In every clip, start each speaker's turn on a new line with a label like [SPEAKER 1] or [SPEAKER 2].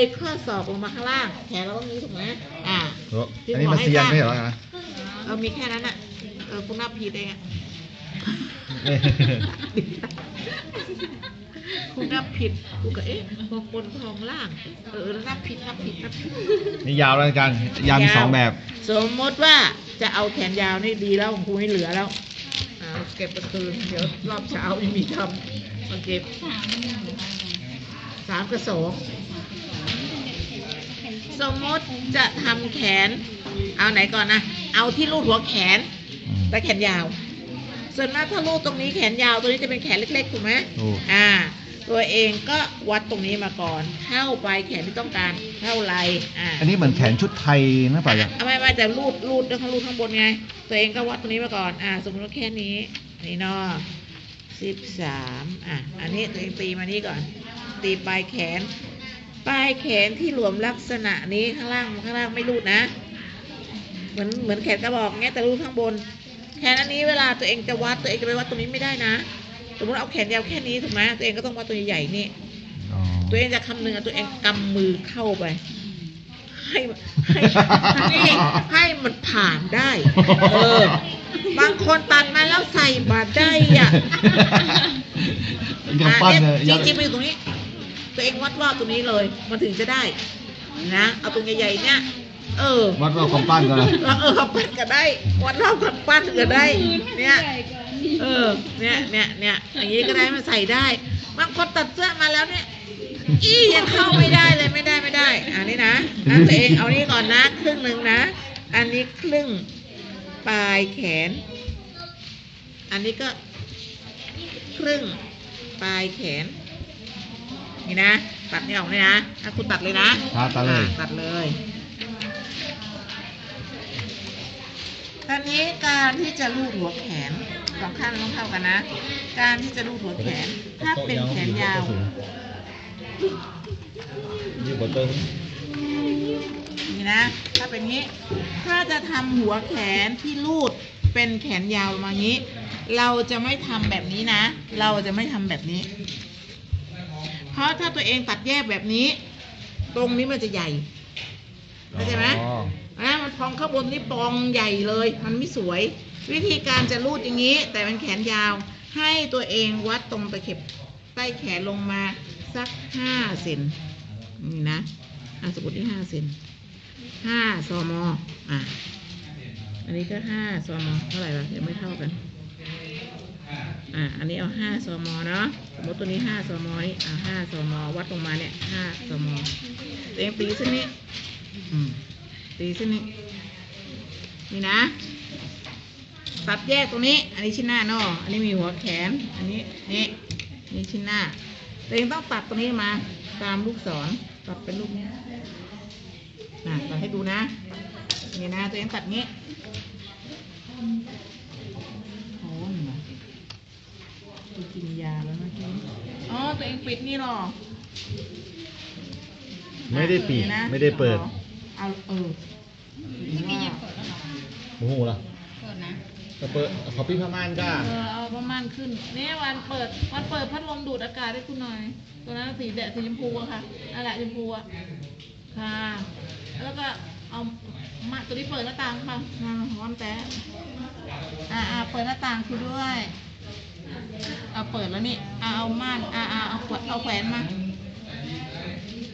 [SPEAKER 1] เลยข้อศอกลงมาข้างล่าง แขนเราต้องนี้ถูกไหมอ่า
[SPEAKER 2] โอ้อันนี้มันเซียนไม่ใช่เหรอนะ
[SPEAKER 1] เออมีแค่นั้นอะเออคุณนับผิดเองอะคุณนับผิดกูก็เอ๊ะบางคนทองล่าง เออนับผิดนับผิดนับผิด
[SPEAKER 2] นี่ยาวแล้วกันยาวมีสองแบบ
[SPEAKER 1] สมมติว่าจะเอาแขนยาวนี่ดีแล้วของครูไม่เหลือแล้วอ่าเก็บไปคืนเดี๋ยวรอบเช้าไม่มีทำมาเก็บสามกระสอง สมมติจะทำแขน เอาไหนก่อนนะ เอาที่รูดหัวแขน และแขนยาว ส่วนมากถ้ารูดตรงนี้แขนยาว ตัวนี้จะเป็นแขนเล็กๆถูกไหม
[SPEAKER 2] ถูก
[SPEAKER 1] อ่า ตัวเองก็วัดตรงนี้มาก่อน เท่าปลายแขนที่ต้องการ เท่าไรอ่า
[SPEAKER 2] อันนี้เหมือนแขนชุดไทยนะป่ะจ๊ะ
[SPEAKER 1] เอาไม่ไม่แต่รูดรูดแล้วเขารูดข้างบนไง ตัวเองก็วัดตรงนี้มาก่อน อ่า สมมติว่าแค่นี้ นี่เนาะสิบสามอะ อันนี้ตัวเองตีมานี่ก่อน ตีปลายแขน ปลายแขนที่หลวมลักษณะนี้ข้างล่างข้างล่างไม่รูดนะ เหมือนเหมือนแขนกระบอกเงี้ยแต่รูดข้างบน แขนอันนี้เวลาตัวเองจะวัดตัวเองจะไปวัดตรงนี้ไม่ได้นะสมมติเอาแขนยาวแค่นี้ถูกไหมตัวเองก็ต้องวัดตัวใหญ่ๆนี่
[SPEAKER 2] อ๋อ
[SPEAKER 1] ตัวเองจะคำนึงอะตัวเองกำมือเข้าไปให้ให้ให้ให้มันผ่านได้ เออบางคนตัดมาแล้วใส่บาดได้อะ
[SPEAKER 2] กำปั้นเลย
[SPEAKER 1] จริงจริงๆมันอยู่ตรงนี้ ตัวเองวัดรอบตรงนี้เลย มันถึงจะได้นะเอาตรงใหญ่ๆเนี่ยเออ
[SPEAKER 2] วัดรอบกำปั้นก่อนนะ
[SPEAKER 1] เออปั้นก็ได้ วัดรอบกับปั้นก็ได้ เนี่ย เออ เนี่ยเนี่ยเนี่ยอย่างนี้ก็ได้มันใส่ได้บางคนตัดเสื้อมาแล้วเนี่ยอียังเข้าไม่ได้เลยไม่ได้ไม่ได้ อันนี้นะอันตัวเองเอานี่ก่อนนะครึ่งหนึ่งนะ อันนี้ครึ่งปลายแขน อันนี้ก็ ครึ่งปลายแขน นี่นะ ตัดนี่ออกเลยนะถ้าคุณตัดเลยนะครับ
[SPEAKER 2] ตัดเลย
[SPEAKER 1] อะตัดเลย ตอนนี้การที่จะลูดหัวแขนสองข้างมันต้องเท่ากันนะ การที่จะลูดหัวแขน ถ้าเป็นแขนยาว
[SPEAKER 2] ยืดบนโต๊ะ
[SPEAKER 1] นี่นะ ถ้าเป็นงี้ ถ้าจะทำหัวแขนที่ลูดเป็นแขนยาวมางี้ เราจะไม่ทำแบบนี้นะ เราจะไม่ทำแบบนี้ เพราะถ้าตัวเองตัดแยกแบบนี้ ตรงนี้มันจะใหญ่เข้าใจไหม
[SPEAKER 2] อ๋อ
[SPEAKER 1] นะมันพองข้างบนนี่ปองใหญ่เลย มันไม่สวย วิธีการจะรูดอย่างนี้ แต่เป็นแขนยาว ให้ตัวเองวัดตรงตะเข็บใต้แขนลงมาสักห้าเซนนี่นะอะสมมติที่ห้าเซนห้าซมอะอันนี้ก็ห้าซมเท่าไหร่ละยังไม่เท่ากัน อะอันนี้เอาห้าซมเนาะ สมมติตัวนี้ห้าซมนี่อะห้าซมวัดลงมาเนี่ยห้าซมตัวเองตีเส้นนี้ อืม ตีเส้นนี้ นี่นะ ตัดแยกตรงนี้ อันนี้ชิ้นหน้าเนอะอันนี้มีหัวแขน อันนี้ นี่ นี่ชิ้นหน้า ตัวเองต้องตัดตรงนี้มา ตามลูกศร ตัดเป็นลูกนี้นะตัดให้ดูนะ นี่นะ ตัวเองตัดงี้โอ้ยมาตัวกินยาแล้วเมื่อกี้อ๋อ ตัวเองปิดนี่หรอ
[SPEAKER 2] ไม่ได้ปีก
[SPEAKER 1] นี่นะ
[SPEAKER 2] ไม่ได้เปิด
[SPEAKER 1] เอาเออ
[SPEAKER 3] พี่จะเปิดแล้วเหรอ
[SPEAKER 2] โอ้โหล่ะ
[SPEAKER 3] เปิดนะ
[SPEAKER 2] จะเปิดขอพี่พม่านก้า
[SPEAKER 1] เออเอาประมาณขึ้นเนี่ยวันเปิดวันเปิดพัดลมดูดอากาศให้คุณหน่อย ตัวนั้นสีแดงสีชมพูอะค่ะนั่นแหละชมพูอะค่ะ แล้วก็เอามาตัวนี้เปิดหน้าต่างมามาร้อนแต่อ่าอ่าเปิดหน้าต่างคือด้วย เอาเปิดแล้วนี่เอาเอาม่านอ่าอ่าเอาเอาแขวนมา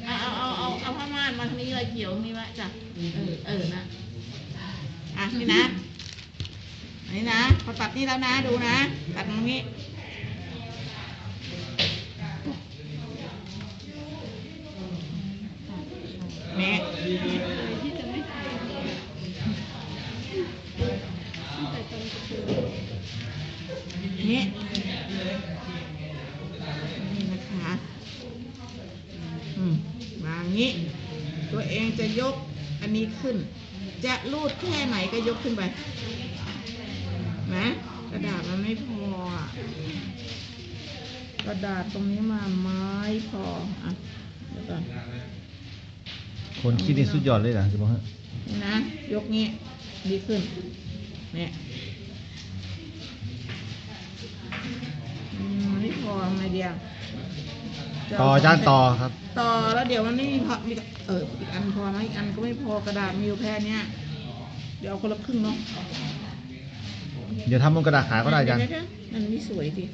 [SPEAKER 1] อ่าเอาเอาเอาเอาผ้าม่านมาทางนี้เลยเขียวทางนี้ไว้จ้ะเออเออนะอะนี่นะอันนี้นะพอตัดนี่แล้วนะดูนะ ตัดตรงนี้นี่
[SPEAKER 3] ที่ จะไม่ใส่ใส่ตรงกระปุก
[SPEAKER 1] นี่นี่นะคะอืมวางงี้ ตัวเองจะยกอันนี้ขึ้น จะรูดแค่ไหนก็ยกขึ้นไปนะกระดาษมันไม่พออะกระดาษตรงนี้มาไม้พออะเดี๋ยวก่อน
[SPEAKER 2] คนคิดนี่สุดยอดเลยนะจะบอกให้
[SPEAKER 1] นี่นะ ยกงี้ดีขึ้นเนี่ยอืมไม่พอ ทำไงเดียว
[SPEAKER 2] ต่อจานต่อครับ
[SPEAKER 1] ต่อแล้วเดี๋ยวมันไม่มีพอมีเอออีกอันพอไหมอีกอันก็ไม่พอกระดาษมีอยู่แค่เนี้ยเดี๋ยวเอาคนละครึ่งเนาะ
[SPEAKER 2] เดี๋ยวทำบนกระดาษขายก็ได้อาจารย์
[SPEAKER 1] เยวๆมันไม่สวยดิ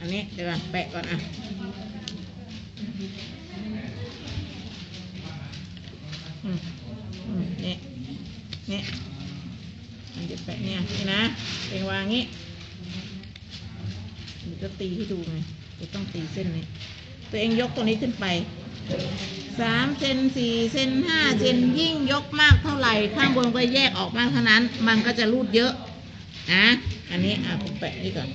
[SPEAKER 1] อันนี้เดี๋ยวก่อนแปะก่อนอะอืมอืมนี่นี่มันจะแปะเนี่ยนี่นะเองวางงี้ จะตีให้ดูไงจะต้องตีเส้นนี้ ตัวเองยกตรงนี้ขึ้นไปสามเซนสี่เซนห้าเซนยิ่งยกมากเท่าไหร่ ข้างบนก็แยกออกมากเท่านั้น มันก็จะรูดเยอะนะอันนี้อะผมแปะนี่ก่อน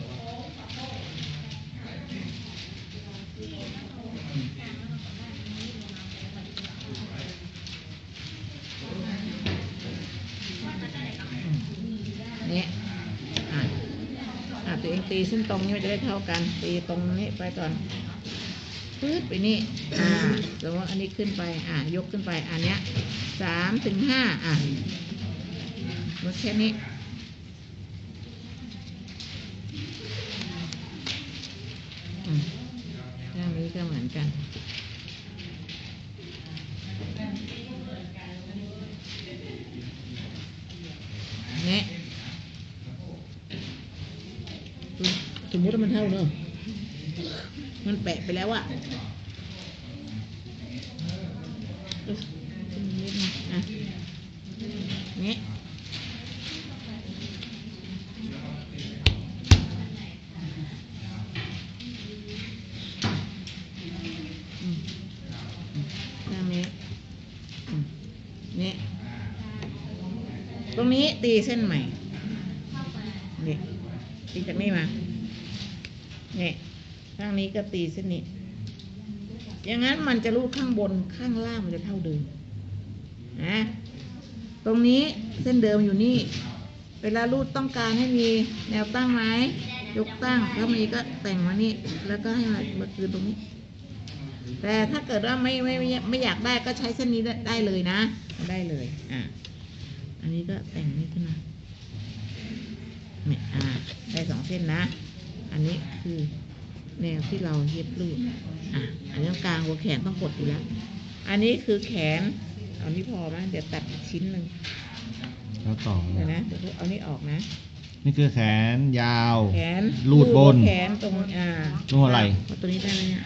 [SPEAKER 1] อะอะ ตัวเองตีเส้นตรงนี้มันจะได้เท่ากัน ตีตรงนี้ไปก่อนปื๊ดไปนี่อ่าสมมติอันนี้ขึ้นไป อ่ายกขึ้นไป อันเนี้ยสามถึงห้าอะลดแค่นี้อืมข้างนี้ก็เหมือนกัน สมมติว่ามันเท่าเนอะมันแปะไปแล้วอะเอ้ยขึ้นนิดนึงอะนี่อืมอืมข้างนี้นี่ตรงนี้ตีเส้นใหม่นี่ตีจากนี่มา นี่ข้างนี้ก็ตีเส้นนี้ อย่างนั้นมันจะรูดข้างบนข้างล่างมันจะเท่าเดิมนะตรงนี้เส้นเดิมอยู่นี่ เวลารูดต้องการให้มีแนวตั้งไหมยกตั้งถ้ามีก็แต่งมานี่ แล้วก็ให้มามาคืนตรงนี้ แต่ถ้าเกิดว่าไม่ไม่ไม่ไม่อยากได้ก็ใช้เส้นนี้ได้ได้เลยนะ ได้เลยอะอันนี้ก็แต่งนี่ขึ้นมาเนี่ยอ่าได้สองเส้นนะ อันนี้คือแนวที่เราเย็บรูดอะ อันนี้ตรงกลางหัวแขนต้องกดอยู่แล้ว อันนี้คือแขน เอานี้พอไหมเดี๋ยวตัดอีกชิ้นหนึ่ง
[SPEAKER 2] แล้วต่อ
[SPEAKER 1] เดี๋ยวนะเดี๋ยวเอานี้ออกนะ
[SPEAKER 2] นี่คือแขนยาว
[SPEAKER 1] แขน
[SPEAKER 2] รูดบน
[SPEAKER 1] หัวแขนตรงอ่า
[SPEAKER 2] ตรงหัวไหล่
[SPEAKER 1] เอาตัวนี้ได้ไหมเนี่ย